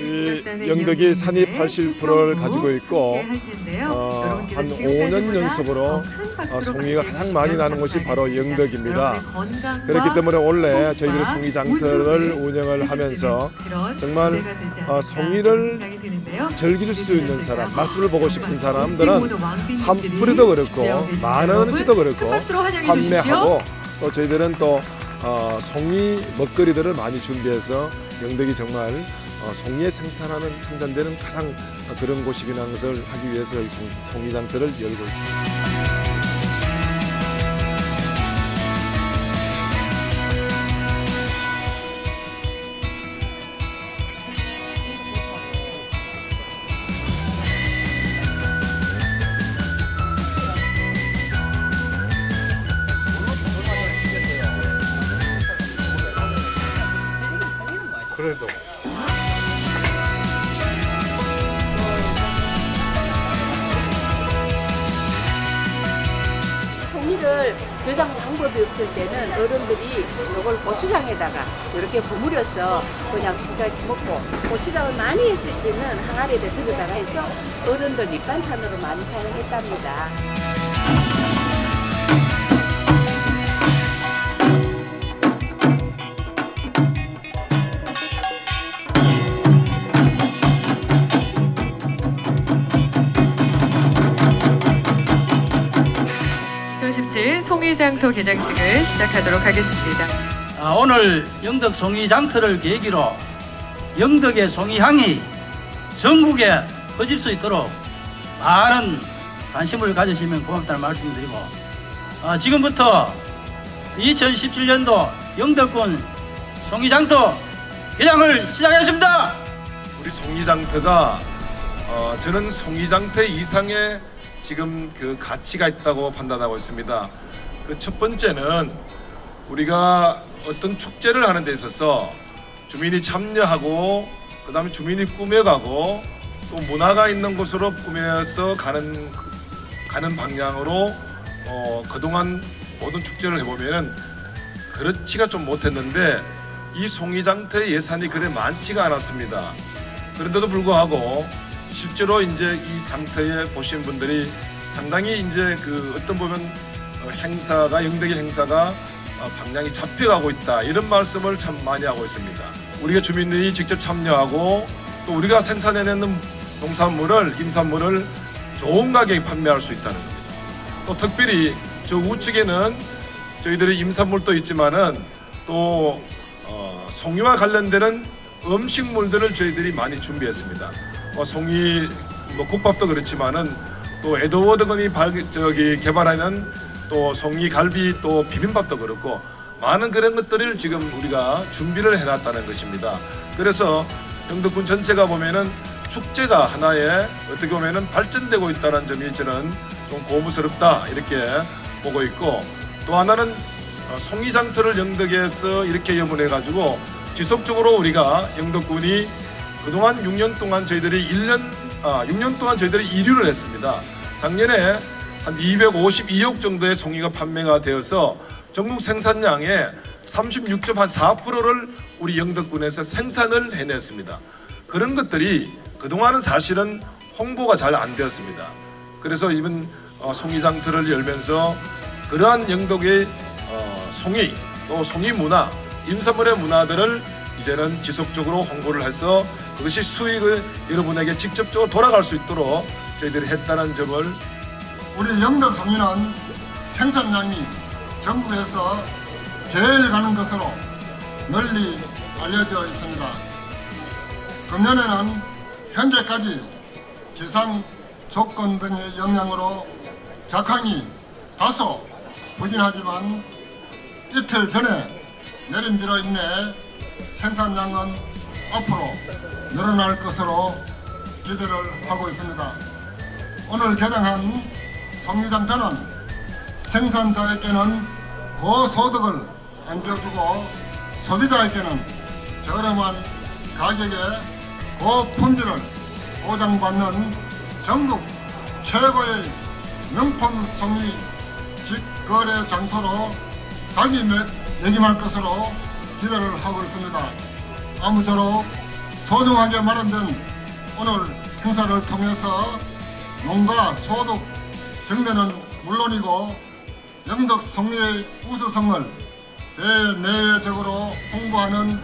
이 영덕이 산이 80%를 가지고 있고 어, 한 5년 연속으로 어, 송이가 가장 많이 나는 곳이 바로 영덕입니다. 그렇기 때문에 원래 저희들이 송이 장터를 운영을 하면서 정말 어, 송이를 즐길 수 있는 사람, 맛을 보고 싶은 사람들은 한 뿌리도 그렇고 만 원어치도 그렇고 판매하고 또 저희들은 또 어, 송이 먹거리들을 많이 준비해서 영덕이 정말 어, 송이에 생산하는 생산되는 가장 어, 그런 곳이라는 것을 하기 위해서 이 송, 송이 장터를 열고 있습니다. 저장 방법이 없을 때는 어른들이 이걸 고추장에다가 이렇게 버무려서 그냥 식까지 먹고 고추장을 많이 했을 때는 항아리에 들여다가 해서 어른들 밑반찬으로 많이 사용했답니다. 송이장터 개장식을 시작하도록 하겠습니다. 아, 오늘 영덕 송이 장터를 계기로 영덕의 송이향이 전국에 퍼질 수 있도록 많은 관심을 가지시면 고맙다는 말씀드리고 아, 지금부터 2017년도 영덕군 송이장터 개장을 시작하겠습니다. 우리 송이장터가 어, 저는 송이장터 이상의 지금 그 가치가 있다고 판단하고 있습니다. 그 첫 번째는 우리가 어떤 축제를 하는 데 있어서 주민이 참여하고 그다음에 주민이 꾸며가고 또 문화가 있는 곳으로 꾸며서 가는 가는 방향으로 어, 그동안 모든 축제를 해보면은 그렇지가 좀 못했는데 이 송이장터 예산이 그래 많지가 않았습니다. 그런데도 불구하고 실제로 이제 이 상태에 보신 분들이 상당히 이제 그 어떤 보면 어, 행사가 영덕의 행사가 어, 방향이 잡혀가고 있다 이런 말씀을 참 많이 하고 있습니다. 우리가 주민들이 직접 참여하고 또 우리가 생산해내는 농산물을 임산물을 좋은 가격에 판매할 수 있다는 겁니다. 또 특별히 저 우측에는 저희들이 임산물도 있지만은 또 어, 송이와 관련되는 음식물들을 저희들이 많이 준비했습니다. 뭐 송이 뭐 국밥도 그렇지만은 또 에드워드 건이 발, 저기 개발하는 또 송이 갈비 또 비빔밥도 그렇고 많은 그런 것들을 지금 우리가 준비를 해놨다는 것입니다. 그래서 영덕군 전체가 보면은 축제가 하나의 어떻게 보면은 발전되고 있다는 점이 저는 좀 고무스럽다 이렇게 보고 있고 또 하나는 어, 송이장터를 영덕에서 이렇게 염원해 가지고 지속적으로 우리가 영덕군이 그동안 6년 동안 저희들이 1년 아 6년 동안 저희들이 1위를 했습니다. 작년에 한 252억 정도의 송이가 판매가 되어서 전국 생산량의 36.4%를 우리 영덕군에서 생산을 해냈습니다. 그런 것들이 그동안은 사실은 홍보가 잘 안 되었습니다. 그래서 이번 어, 송이장터를 열면서 그러한 영덕의 어, 송이 또 송이 문화, 임산물의 문화들을 이제는 지속적으로 홍보를 해서 그것이 수익을 여러분에게 직접적으로 돌아갈 수 있도록 저희들이 했다는 점을 우리 영덕 송이는 생산량이 전국에서 제일 가는 것으로 널리 알려져 있습니다. 금년에는 현재까지 기상 조건 등의 영향으로 작황이 다소 부진하지만 이틀 전에 내린 비로 인해 생산량은 앞으로 늘어날 것으로 기대를 하고 있습니다. 오늘 개장한 송리장터는 생산자에게는 고소득을 안겨주고 소비자에게는 저렴한 가격에 고품질을 보장받는 전국 최고의 명품 송이 직거래 장터로 자기 매김할 것으로 기대를 하고 있습니다. 아무쪼록 소중하게 마련된 오늘 행사를 통해서 농가 소득 경매는 물론이고 영덕 성리의 우수성을 대내외적으로 홍보하는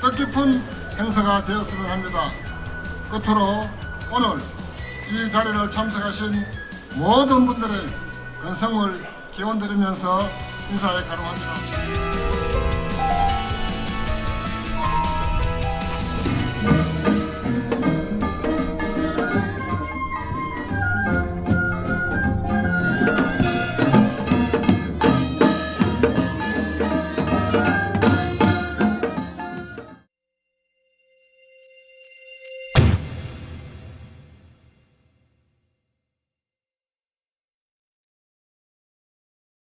뜻깊은 행사가 되었으면 합니다. 끝으로 오늘 이 자리를 참석하신 모든 분들의 건성을 기원드리면서 인사에 가름합니다.